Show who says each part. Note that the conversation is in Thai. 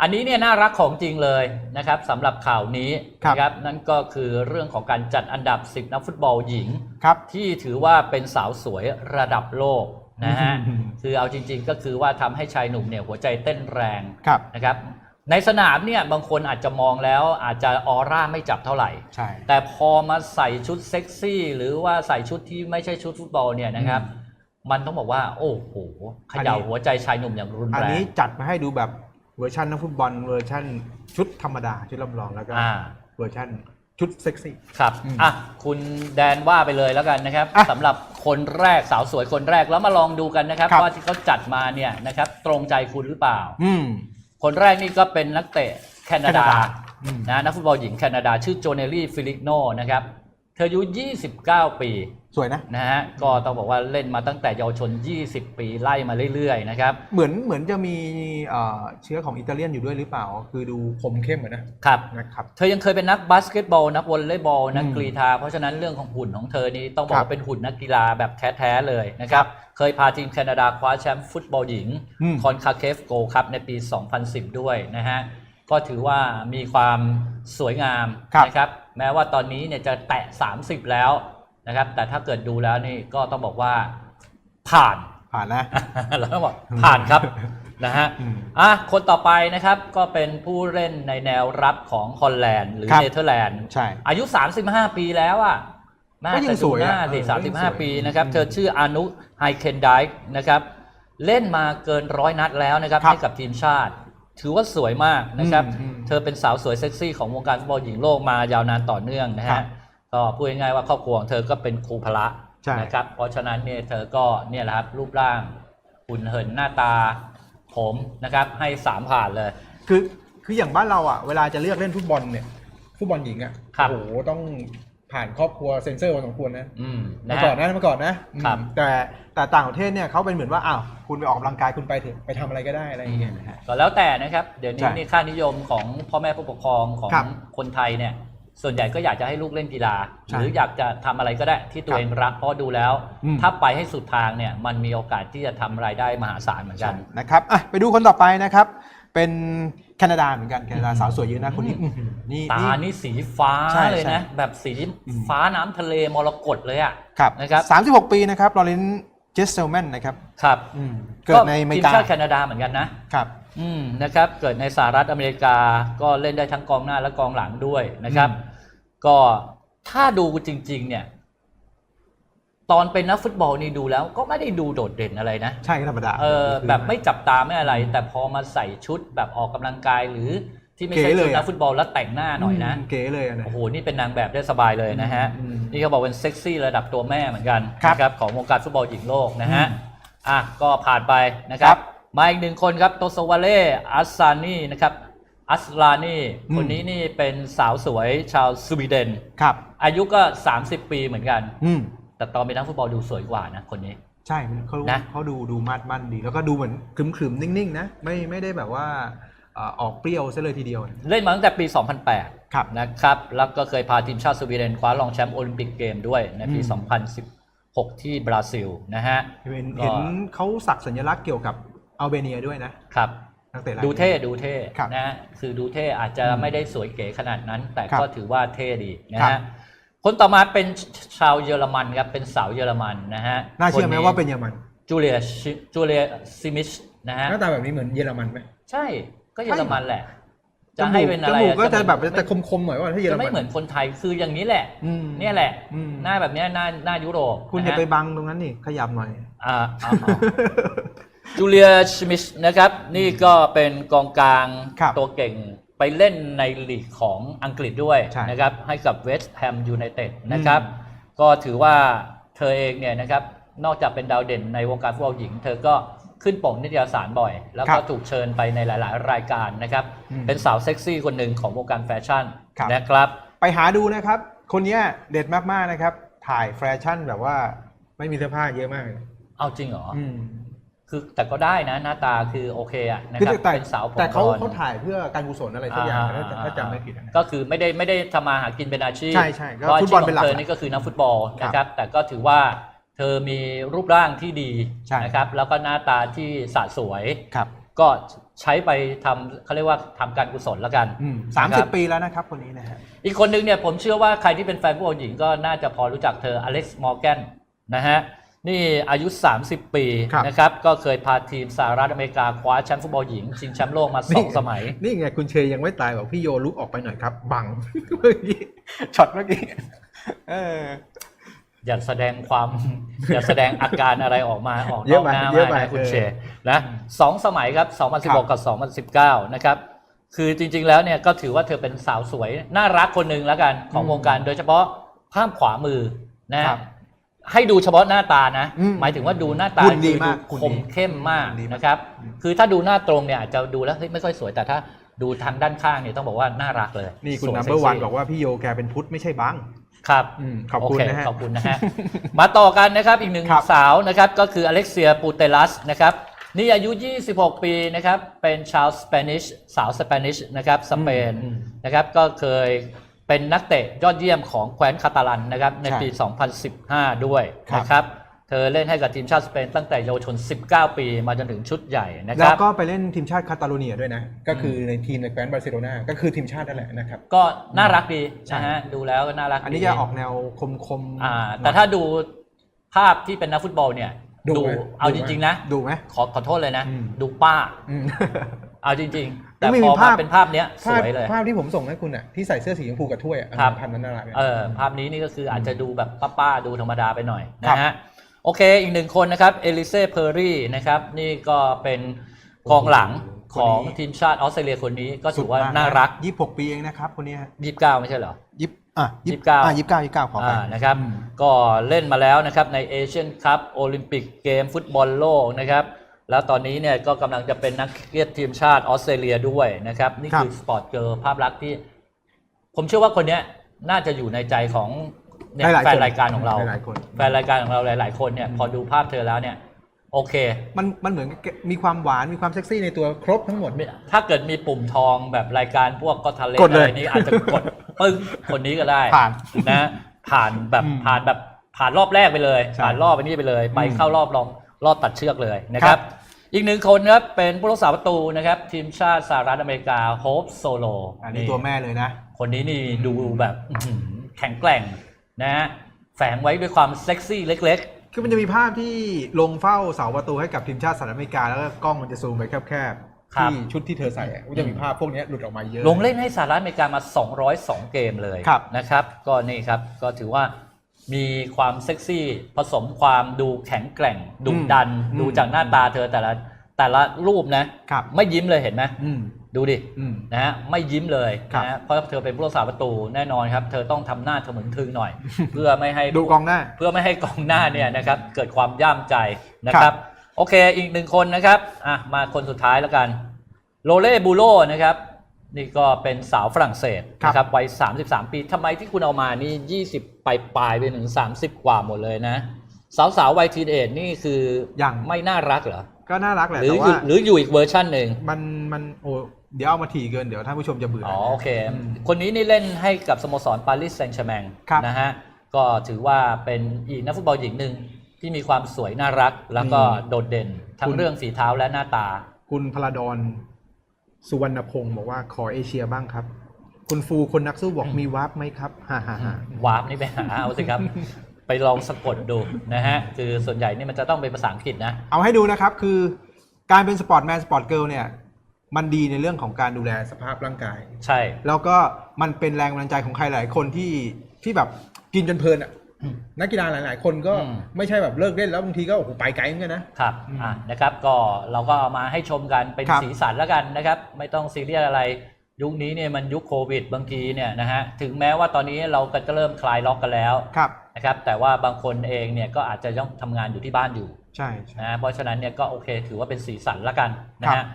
Speaker 1: อันนี้เนี่ยน่ารักของจริงเลยนะครับสำหรับข่าวนี้
Speaker 2: ครับ
Speaker 1: นะครับนั่นก็คือเรื่องของการจัดอันดับ 10 นักฟุตบอลหญิง
Speaker 2: ครับ
Speaker 1: ที่ถือว่าเป็นสาวสวยระดับโลกนะฮะ
Speaker 2: อืม
Speaker 1: คือเอาจริง ๆ ก็คือว่าทำให้ชายหนุ่มเนี่ยหัวใจเต้นแรง
Speaker 2: ครับ
Speaker 1: นะครับ ในสนามเนี่ยบางคนอาจจะมองแล้วอาจจะออร่าไม่จับเท่าไหร่
Speaker 2: ใช่
Speaker 1: แต่พอมาใส่ชุดเซ็กซี่ หรือว่าใส่ชุดที่ไม่ใช่ชุดฟุตบอลเนี่ยนะครับ มันต้องบอกว่า โอ้โหเขย่าหัวใจชายหนุ่มอย่างรุน
Speaker 2: อัน
Speaker 1: แรง
Speaker 2: นี้จัดมาให้ดูแบบ เวอร์ชันนักฟุตบอลเวอร์ชันชุดธรรมดาชุดลำลองแล้วก็
Speaker 1: อ่า
Speaker 2: เวอร์ชันชุดเซ็กซี่
Speaker 1: ครับ
Speaker 2: อืม
Speaker 1: อะ คุณแดนว่าไปเลยแล้วกันนะครับ
Speaker 2: อะ
Speaker 1: สำหรับคนแรกสาวสวยคนแรกแล้วมาลองดูกันนะครับ
Speaker 2: ครับ
Speaker 1: ว่าที่เขาจัดมาเนี่ยนะครับ ตรงใจคุณหรือเปล่า
Speaker 2: อืม
Speaker 1: คนแรกนี่ก็เป็นนักเตะแคนาดา
Speaker 2: แคนาดาอืม
Speaker 1: นะนักฟุตบอลหญิงแคนาดาชื่อโจเนลลี่ฟิลิกโนนะครับ เธออายุ 29 ปี
Speaker 2: สวยนะ
Speaker 1: นะฮะก็ต้องบอกว่าเล่นมาตั้งแต่เยาวชน 20 ปีไล่มาเรื่อยๆนะครับ
Speaker 2: เหมือนเหมือนจะมีเอ่อเชื้อของอิตาเลียนอยู่ด้วยหรือเปล่า คือดูคมเข้มเหมือนนะครับนะครับ
Speaker 1: เธอยังเคยเป็นนักบาสเกตบอล นักวอลเลย์บอลนัก
Speaker 2: อืม
Speaker 1: กรีฑาเพราะฉะนั้นเรื่องของหุ่นของเธอนี้ต้องบอก
Speaker 2: ครับ
Speaker 1: ว่าเป็นหุ่นนักกีฬาแบบแท้ๆเลยนะครับเคยพาทีมแคนาดาคว้าแชมป์ฟุตบอลหญิง
Speaker 2: อืม
Speaker 1: คอนคาเคฟโกครับในปี 2010 ด้วยนะฮะก็ถือว่ามีความสวยงาม
Speaker 2: ครับ
Speaker 1: นะครับแม้ว่าตอนนี้เนี่ยจะแตะ 30 แล้ว นะครับ แต่ถ้าเกิดดูแล้วนี่ก็ต้องบอกว่าผ่าน
Speaker 2: ผ่านนะ
Speaker 1: เราต้องบอกผ่านครับ นะฮะ
Speaker 2: อืม
Speaker 1: อะคนต่อไปนะครับก็เป็นผู้เล่นในแนวรับของฮอลแลนด์หรือ
Speaker 2: ครับ
Speaker 1: เนเธอร์แลนด์
Speaker 2: ใช่
Speaker 1: อายุ 35 ปีแล้วอะน่า
Speaker 2: ก็ยั
Speaker 1: จะ
Speaker 2: งส
Speaker 1: ดู
Speaker 2: วย
Speaker 1: ห
Speaker 2: อะ
Speaker 1: น้าสิ
Speaker 2: เออก็ยังสวย
Speaker 1: 35 ปีนะครับ
Speaker 2: อืม
Speaker 1: เธอชื่ออานุไฮเคนไดค์นะครับ เล่นมาเกินร้อยนัดแล้วนะครับ
Speaker 2: ครับ
Speaker 1: ให้กับทีมชาติ ถือว่าสวยมากนะครับ
Speaker 2: อืมอืม
Speaker 1: เธอเป็นสาวสวยเซ็กซี่ของวงการฟุตบอลหญิงโลกมายาวนานต่อเนื่องนะ
Speaker 2: ครั
Speaker 1: ฮะ
Speaker 2: บ
Speaker 1: ก็พูดง่ายๆว่าครอบครัวของเธอก็เป็นครูพละ
Speaker 2: ใช่
Speaker 1: นะครับ เพราะฉะนั้นเนี่ยเธอก็เนี่ยแหละครับรูปร่างหุ่นเหินหน้าตาผมนะครับ ให้สามผ่านเลย
Speaker 2: คือคืออย่างบ้านเราอะเวลาจะเลือกเล่นฟุตบอลเนี่ยฟุตบอลหญิงอะ
Speaker 1: ครับ
Speaker 2: โอ้โหต้องผ่านครอบครัวเซ็นเซอร์พอสมควรนะ
Speaker 1: อืม
Speaker 2: เมื่
Speaker 1: นะ
Speaker 2: อก่อ
Speaker 1: ฮะ
Speaker 2: นนะเมื่อก่อนนะครับอืมแต่แต่ต่างประเทศเนี่ยเขาเป็นเหมือนว่าอ้าวคุณไปออกกำลังกายคุณไปเถอะไปทำอะไรก็ได้อะไรอย่างเงี้ยนะฮะ
Speaker 1: ก็แล้วแต่นะครับ เดี๋ยวนี้
Speaker 2: ใช่
Speaker 1: นี่ค่านิยมของพ่อแม่ผู้ปกครองของ
Speaker 2: ครับ
Speaker 1: คนไทยเนี่ย ส่วนใหญ่ก็อยากจะให้ลูกเล่นกีฬา
Speaker 2: ใช่
Speaker 1: หรืออยากจะทำอะไรก็ได้ที่ตัว
Speaker 2: ครับ
Speaker 1: เองรักเพราะดูแล้ว
Speaker 2: อืม
Speaker 1: ถ้าไปให้สุดทางเนี่ยมันมีโอกาสที่จะทำรายได้มหาศาลเหมือนกัน
Speaker 2: นะครับอะไปดูคนต่อไปนะครับ เป็นแคนาดาเหมือนกันแคนาดาสาวสวยเยอะนะคนนี้
Speaker 1: อืม
Speaker 2: อื้อหือนี่
Speaker 1: ตา
Speaker 2: นี่
Speaker 1: นี่สีฟ้า
Speaker 2: ใช่
Speaker 1: เลย
Speaker 2: ใช่
Speaker 1: นะ แบบสี
Speaker 2: อืม
Speaker 1: ฟ้าน้ำทะเลมรกตเลยอะ
Speaker 2: ครับ
Speaker 1: นะครับ
Speaker 2: สามสิบหกปีนะครับลอเรนเจสเซลแมนนะครับ
Speaker 1: ครับ
Speaker 2: อืมเกิดในอเมริ
Speaker 1: ทีม
Speaker 2: กา
Speaker 1: ชาติแคนาดาเหมือนกันนะ
Speaker 2: ครับ
Speaker 1: อืมนะครับเกิดในสหรัฐอเมริกาก็เล่นได้ทั้งกองหน้าและกองหลังด้วยนะครับ
Speaker 2: อืม
Speaker 1: ก็ถ้าดูจริง ๆ เนี่ย ตอนเป็นนักฟุตบอลนี่ดูแล้ว ก็ไม่ได้ดูโดดเด่นอะไรนะ
Speaker 2: ใช่ก็ธรรมดา
Speaker 1: เออแบบไม่จับตาไม่อะไร แต่พอมาใส่ชุดแบบออกกำลังกายหรือที่ไม่ใช่
Speaker 2: เก๋เล
Speaker 1: ชุด
Speaker 2: ยอะ
Speaker 1: นักฟุตบอลแล้วแต่งหน้าหน่อยนะ
Speaker 2: มเก๋เลยอะนะ
Speaker 1: โอ้โหนี่เป็นนางแบบได้สบายเลยนะฮะ
Speaker 2: อืม
Speaker 1: นี่เขาบอกเป็นเซ็กซี่ระดับตัวแม่เหมือนกัน
Speaker 2: ครับ
Speaker 1: นะครับของวงการฟุตบอลหญิงโลกนะฮะ
Speaker 2: อืม
Speaker 1: อะก็ผ่านไปนะครับ มาอีกหนึ่งคนครับโตโซวาเล่อัสซานีนะครับ อัสลานีคนนี้นี่เป็นสาวสวยชาวสวีเดน
Speaker 2: ครับ
Speaker 1: อายุก็ 30 ปีเหมือนกัน
Speaker 2: อืม
Speaker 1: แต่ตอนเป็นนักฟุตบอลดูสวยกว่านะคนนี้
Speaker 2: ใช่เขา
Speaker 1: นะ
Speaker 2: เขาดูดูมาดมั่นดี แล้วก็ดูเหมือนขรึมๆนิ่งๆนะไม่ไม่ได้แบบว่าเอ่อออกเปรี้ยวซะเลยทีเดียวนะ
Speaker 1: เล่นมาตั้งแต่ปี 2008
Speaker 2: ครับ
Speaker 1: นะครับ แล้วก็เคยพาทีมชาติสวีเดนคว้ารองแชมป์โอลิมปิกเกมด้วยในปี
Speaker 2: อืม
Speaker 1: 2016 ที่บราซิลนะฮะ
Speaker 2: เห็น
Speaker 1: ก็
Speaker 2: เห็นเขาสักสัญลักษณ์เกี่ยวกับอัลเบเนียด้วยนะครับ นักเตะราย
Speaker 1: ดู
Speaker 2: นี้
Speaker 1: เท่ดูเท่
Speaker 2: ครับ
Speaker 1: นะฮะคือดูเท่อาจจะ
Speaker 2: อืม
Speaker 1: ไม่ได้สวยเก๋ขนาดนั้น แต่
Speaker 2: ครับ
Speaker 1: ก็ถือว่าเท่ดีนะ
Speaker 2: ครั
Speaker 1: ฮะ
Speaker 2: บ
Speaker 1: คนต่อมาเป็นชาวเยอรมันครับเป็นสาวเยอรมันนะฮะ
Speaker 2: น่าเชื่อไหม
Speaker 1: ค
Speaker 2: ว่าเป็นเยอรมัน
Speaker 1: จูเลียชิจูเลียซิมิชนะฮะ
Speaker 2: หน้าตาแบบนี้เหมือนเยอรมันไหม
Speaker 1: ใช่ก็เยอรมันแหละ
Speaker 2: จ
Speaker 1: จะ
Speaker 2: มู
Speaker 1: ให้
Speaker 2: ก
Speaker 1: เป็น
Speaker 2: จ
Speaker 1: อะไร
Speaker 2: มูกก็จะแบบ
Speaker 1: ไม่
Speaker 2: จะคมๆหน่อยว่าถ้าเยอร
Speaker 1: จะ
Speaker 2: มัน
Speaker 1: ไม่เหมือนคนไทยคืออย่างนี้แหละ
Speaker 2: อืม
Speaker 1: เนี่ยแหละ
Speaker 2: อืม
Speaker 1: หน้าแบบเนี้ยหน้าหน้ายุโรป
Speaker 2: คุณ
Speaker 1: นะ
Speaker 2: อย่า
Speaker 1: ฮะ
Speaker 2: ไปบังตรงนั้นนี่ขยับหน่อย
Speaker 1: อ่าเอาเอา จูเลียชมิชนะครับ นี่ก็เป็นกองกลาง
Speaker 2: ครับ
Speaker 1: ตัวเก่งไปเล่นในลีกของอังกฤษด้วย
Speaker 2: ใช่
Speaker 1: นะครับ ให้กับเวสต์แฮมยูไนเต็ดนะครับก็ถือว่าเธอเองเนี่ยนะครับ นอกจากเป็นดาวเด่นในวงการฟุตบอลหญิง เธอก็ขึ้นปกนิตยสารบ่อย แล้ว
Speaker 2: ครั
Speaker 1: ก็
Speaker 2: บ
Speaker 1: ถูกเชิญไปในหลาย ๆ รายการนะครับ
Speaker 2: อืม
Speaker 1: เป็นสาวเซ็กซี่คนหนึ่งของวงการแฟชั่น
Speaker 2: ครับ
Speaker 1: นะครับ
Speaker 2: ไปหาดูนะครับ คนเนี้ยเด็ดมากๆนะครับ ถ่ายแฟชั่นแบบว่าไม่มีเสื้อผ้าเยอะมากเลย
Speaker 1: เอาจริงเหรอ
Speaker 2: อืม
Speaker 1: คือแต่ก็ได้นะหน้าตาคือโอเคอะนะ
Speaker 2: คือ
Speaker 1: ครับ
Speaker 2: แต่
Speaker 1: เป็นสาวผม
Speaker 2: แต่เขา
Speaker 1: บลอนด์
Speaker 2: เขาถ่ายเพื่อการกุศลอะไรสักอย่างนะถ้าถ้าจำไม่ผิดนะ
Speaker 1: ก็คือไม่ได้ไม่ได้ทำมาหากินเป็นอาชีพ
Speaker 2: ใช่ใช่ก็
Speaker 1: เพราะอา
Speaker 2: ฟุ
Speaker 1: ชี
Speaker 2: ต
Speaker 1: พ
Speaker 2: บอล
Speaker 1: ข
Speaker 2: เป็
Speaker 1: อนง
Speaker 2: หลัก
Speaker 1: เธอนี่ก็คือนักฟุตบอล
Speaker 2: ครับ
Speaker 1: นะครับ แต่ก็ถือว่าเธอมีรูปร่างที่ดี
Speaker 2: ใช่
Speaker 1: นะครับ แล้วก็หน้าตาที่สะสวย
Speaker 2: ครับ
Speaker 1: ก็ใช้ไปทำเขาเรียกว่าทำการกุศลแล้วกัน
Speaker 2: สาม
Speaker 1: นะค
Speaker 2: สิ
Speaker 1: รั
Speaker 2: บบปีแล้วนะครับคนนี้นะฮะ
Speaker 1: อีกคนหนึ่งเนี่ยผมเชื่อว่าใครที่เป็นแฟนฟุตบอลหญิงก็น่าจะพอรู้จักเธออเล็กซ์มอร์แกนนะฮะ นี่อายุ 30 ปี
Speaker 2: ครับ
Speaker 1: นะครับ ก็เคยพาทีมสหรัฐอเมริกาคว้าแชมป์ฟุตบอลหญิง ชิงแชมป์โลกมาสองสมัย
Speaker 2: นี่ไงคุณเชยยังไม่ตายบอกพี่โยลุกออกไปหน่อยครับ บัง เมื่อกี้ช็อตเมื่อกี้เออ
Speaker 1: อย่าแสดงความ อย่าแสดงอาการอะไรออกมาออกน
Speaker 2: เย
Speaker 1: อ
Speaker 2: อะ
Speaker 1: ก
Speaker 2: ไป
Speaker 1: หน้า
Speaker 2: เยอะ
Speaker 1: มาก
Speaker 2: ไป
Speaker 1: นะคุณ
Speaker 2: เออ
Speaker 1: เชนะสองสมัยครับ 2016 กับ 2019 นะครับ คือจริงๆแล้วเนี่ยก็ถือว่าเธอเป็นสาวสวย น่ารักคนหนึ่งแล้วกันของ
Speaker 2: อืม
Speaker 1: วงการโดยเฉพาะภาพขวามือนะฮะ
Speaker 2: ครับ
Speaker 1: ให้ดูเฉพาะหน้าตานะ
Speaker 2: อืม
Speaker 1: หมายถึงว่าดูหน้าตา
Speaker 2: หุ่นดี
Speaker 1: คือ
Speaker 2: มาก
Speaker 1: ค
Speaker 2: หุ่น
Speaker 1: ม
Speaker 2: ดี
Speaker 1: เข้มมาก
Speaker 2: หุ่นดีมาก
Speaker 1: นะครับ
Speaker 2: อืม
Speaker 1: คือถ้าดูหน้าตรงเนี่ยอาจจะดูแล้วเฮ้ยไม่ค่อยสวยแต่ถ้าดูทางด้านข้างเนี่ยต้องบอกว่าน่ารักเลย
Speaker 2: นี่คุณ
Speaker 1: สวย
Speaker 2: นัมเบอร์วัน
Speaker 1: ซ็ซี่
Speaker 2: บอกว่าพี่โยแกเป็นพุทธไม่ใช่บัง
Speaker 1: ครับ
Speaker 2: อืมขอบคุณ
Speaker 1: โเนะ
Speaker 2: ฮะ
Speaker 1: ขอบคุณนะฮะ มาต่อกันนะครับอีกหนึ่ง
Speaker 2: ครับ
Speaker 1: สาวนะครับก็คืออเล็กเซียปูเตลัสนะครับนี่อายุ 26 ปีนะครับเป็นชาวสเปนิชสาวสเปนิชนะครับสเปน
Speaker 2: อืม
Speaker 1: นะครับก็เคย เป็นนักเตะยอดเยี่ยมของแคว้นคาตาลันนะครับใน
Speaker 2: ใช่
Speaker 1: ปี 2015 ด้วย
Speaker 2: ครับ
Speaker 1: นะครับเธอเล่นให้กับทีมชาติสเปนตั้งแต่เยาวชน 19 ปีมาจนถึงชุดใหญ่นะค
Speaker 2: แล้
Speaker 1: รั
Speaker 2: ว
Speaker 1: บ
Speaker 2: ก็ไปเล่นทีมชาติคาตาลูเนียด้วยนะ ก็คือในทีมในแคว้นบาร์เซโลนาก็คือทีมชาตินั่นแหละนะครับ
Speaker 1: ก็น่ารักดี
Speaker 2: ใช่
Speaker 1: นะฮะดูแล้วก็น่ารัก
Speaker 2: อันนี้
Speaker 1: ดี
Speaker 2: จะออกแนวคมคมๆ
Speaker 1: อ่า
Speaker 2: หน่อย
Speaker 1: แต่ถ้าดูภาพที่เป็นนักฟุตบอลเนี่ย
Speaker 2: ดู
Speaker 1: ดู
Speaker 2: ไหม
Speaker 1: เอา
Speaker 2: ดู
Speaker 1: จ
Speaker 2: ไหม
Speaker 1: ริงๆนะ
Speaker 2: ดูไหม
Speaker 1: ขอขอโทษเลยนะ
Speaker 2: อืม
Speaker 1: ดูป้า
Speaker 2: อืม
Speaker 1: เอาจริง ๆ แต่
Speaker 2: ไม่
Speaker 1: พ
Speaker 2: มี
Speaker 1: อ
Speaker 2: ภา
Speaker 1: มา
Speaker 2: พ
Speaker 1: เป็นภาพเนี้ยส
Speaker 2: ภาพ
Speaker 1: วยเลย
Speaker 2: ภาพที่ผมส่งให้คุณอะที่ใส่เสื้อสีชมพูกับถ้วยอะ
Speaker 1: ครับ
Speaker 2: ภาพนั้นน่ารักนี่ย
Speaker 1: เออภาพนี้นี่ก็คืออาจจะดูแบบป้าๆดูธรรมดาไปหน่อย
Speaker 2: ครับ
Speaker 1: นะฮะโอเคอีกหนึ่งคนนะครับเอลิเซ่เพอร์รี่นะครับนี่ก็เป็นกองหลังของทีมชาติออสเตรเลียคนนี้ก็ถือว่าน่ารัก
Speaker 2: ยี่สิบหกปีเองนะครับคนนี้ฮะ
Speaker 1: 29ไม่ใช่เหรอ
Speaker 2: ยี่อะ
Speaker 1: ยี่สิบเก้า
Speaker 2: อะยี่สิบเก้ายี่สิบเก้าขอไป
Speaker 1: อ่านะครับ
Speaker 2: อืม
Speaker 1: ก็เล่นมาแล้วนะครับในเอเชียนคัพโอลิมปิกเกมฟุตบอลโลกนะครับ แล้วตอนนี้เนี่ยก็กำลังจะเป็นนักเกียรติทีมชาติออสเตรเลียด้วยนะครับ นี่คือสปอร์ตเกิร์ลภาพลักษณ์ที่ ผมเชื่อว่าคนเนี้ยน่าจะอยู่ในใจของเนี่ย
Speaker 2: หลายๆ
Speaker 1: แฟน
Speaker 2: คน
Speaker 1: รายการของเรา
Speaker 2: หลายๆคน
Speaker 1: แฟนรายการของเราหลาย ๆ คนเนี่ยพอดูภาพเธอแล้วเนี่ย โอเค
Speaker 2: มันมันเหมือนมีความหวานมีความเซ็กซี่ในตัวครบทั้งหมด
Speaker 1: ถ้าเกิดมีปุ่มทองแบบรายการพวกก็ทะเล
Speaker 2: กดเลย
Speaker 1: อะไรนี้อาจจะกดปึ้งคนนี้ก็ได้
Speaker 2: ผ่าน
Speaker 1: นะผ่านแบบ
Speaker 2: อืม
Speaker 1: ผ่านแบบผ่านรอบแรกไปเลย
Speaker 2: ใช่
Speaker 1: ผ่านรอบไปนี้ไปเลย ไป
Speaker 2: อืม
Speaker 1: เข้ารอบรองรอบตัดเชือกเลยนะค
Speaker 2: ครั
Speaker 1: รับ
Speaker 2: บ
Speaker 1: อีกหนึ่งคนครับเป็นผู้รักษาประตูนะครับ ทีมชาติสหรัฐอเมริกาโฮปโซโล
Speaker 2: อันนี้ตัวแม่เลยนะ
Speaker 1: คนนี้นี่ดูแบบอื้อหือแข็งแกร่งนะฮะแฝงไว้ด้วยความเซ็กซี่เล็ก
Speaker 2: คือมันจะมีภาพที่ลงเฝ้าเสาประตูให้กับทีมชาติสหรัฐอเมริกา แล้วก็กล้องมันจะซูมไปแคบๆ
Speaker 1: ครับ
Speaker 2: ที่ชุดที่เธอใส่อะมันจะมีภาพพวกเนี้ยหลุดออกมาเยอะ
Speaker 1: ๆลงเล่นให้สหรัฐอเมริกามา 202 เกมเลย
Speaker 2: ครับ
Speaker 1: นะครับ ก็นี่ครับก็ถือว่า มีความเซ็กซี่ผสมความดูแข็งแกร่งดุดัน
Speaker 2: อืม
Speaker 1: ดูจากหน้าตาเธอแต่ละแต่ละรูปนะ
Speaker 2: ครับ
Speaker 1: ไม่ยิ้มเลยเห็นไหม
Speaker 2: อืม
Speaker 1: ดูดิ
Speaker 2: อืม
Speaker 1: นะฮะไม่ยิ้มเลย
Speaker 2: ครับ
Speaker 1: นะฮะเพราะเธอเป็นผู้รักษาประตูแน่นอนครับ เธอต้องทำหน้าเถมึงทึงหน่อย เพื่อไม่ให้
Speaker 2: ดูกองหน้า
Speaker 1: เพื่อไม่ให้กองหน้าเนี่ยนะครับเกิดความย่ามใจนะค
Speaker 2: ครั
Speaker 1: รับ
Speaker 2: บ
Speaker 1: โอเคอีกหนึ่งคนนะครับอะมาคนสุดท้ายแล้วกันโรเล่บูโลนะครับ นี่ก็เป็นสาวฝรั่งเศสนะครับวัย 33 ปีทำไมที่คุณเอามานี่ 20 ปลายปลายๆไปถึง 30 กว่าหมดเลยนะ สาวสาวๆวัยทีเอจนี่คือ
Speaker 2: ยัง
Speaker 1: ไม่น่ารักเหรอ
Speaker 2: ก็น่ารักแหละ
Speaker 1: หรือ
Speaker 2: แต่
Speaker 1: อยู่
Speaker 2: ว่า
Speaker 1: หรืออยู่อีกเวอร์ชันหนึ่ง
Speaker 2: มันมันโอ้เดี๋ยวเอามาถี่เกินเดี๋ยวท่านผู้ชมจะเบื่อ
Speaker 1: อ๋อโอเค
Speaker 2: อืม
Speaker 1: คนนี้นี่เล่นให้กับสโมสรปารีสแซงต์แชร์แมง
Speaker 2: ครับ
Speaker 1: นะฮะก็ถือว่าเป็นอีกนักฟุตบอลหญิงหนึ่งที่มีความสวยน่ารัก แล้วก็โดดเด่นทั้งเรื่องฝีเท้าและหน้าตา
Speaker 2: คุณพลดอน สุวรรณพงศ์บอกว่าขอเอเชียบ้างครับ คุณฟูคนนักสู้บอกมีวาร์ปไหมครับฮ่าฮ่าฮ่าวา
Speaker 1: ร์ปนี่ไปหาเอาสิครับ ไปลองสะกดดูนะฮะ คือส่วนใหญ่นี่มันจะต้องเป็นภาษาอังกฤษนะ
Speaker 2: เอาให้ดูนะครับคือการเป็นสปอร์ตแมนสปอร์ตเกิลเนี่ยมันดีในเรื่องของการดูแลสภาพร่างกาย
Speaker 1: ใช่
Speaker 2: แล้วก็มันเป็นแรงบันดาลใจของใครหลายคนที่ที่แบบกินจนเพลินอะ
Speaker 1: อืม
Speaker 2: นักกีฬาหลาย ๆ คนก็
Speaker 1: อืม
Speaker 2: ไม่ใช่แบบเลิกเล่นแล้วบางทีก็โอ้โหไปไกลเหมือนกันนะ
Speaker 1: ครับ
Speaker 2: อืม
Speaker 1: อะนะครับก็เราก็เอามาให้ชมกันเป็น
Speaker 2: ครับ
Speaker 1: สีสันแล้วกันนะครับ ไม่ต้องซีเรียสอะไร ยุคนี้เนี่ยมันยุคโควิดบางทีเนี่ยนะฮะถึงแม้ว่าตอนนี้เราก็จะเริ่มคลายล็อกกันแล้ว
Speaker 2: ครับ
Speaker 1: นะครับ แต่ว่าบางคนเองเนี่ยก็อาจจะต้องทำงานอยู่ที่บ้านอยู่
Speaker 2: ใช่ใช่
Speaker 1: นะเพราะฉะนั้นเนี่ยก็โอเคถือว่าเป็นสีสันละกันนะ
Speaker 2: ครั
Speaker 1: ฮะ
Speaker 2: บ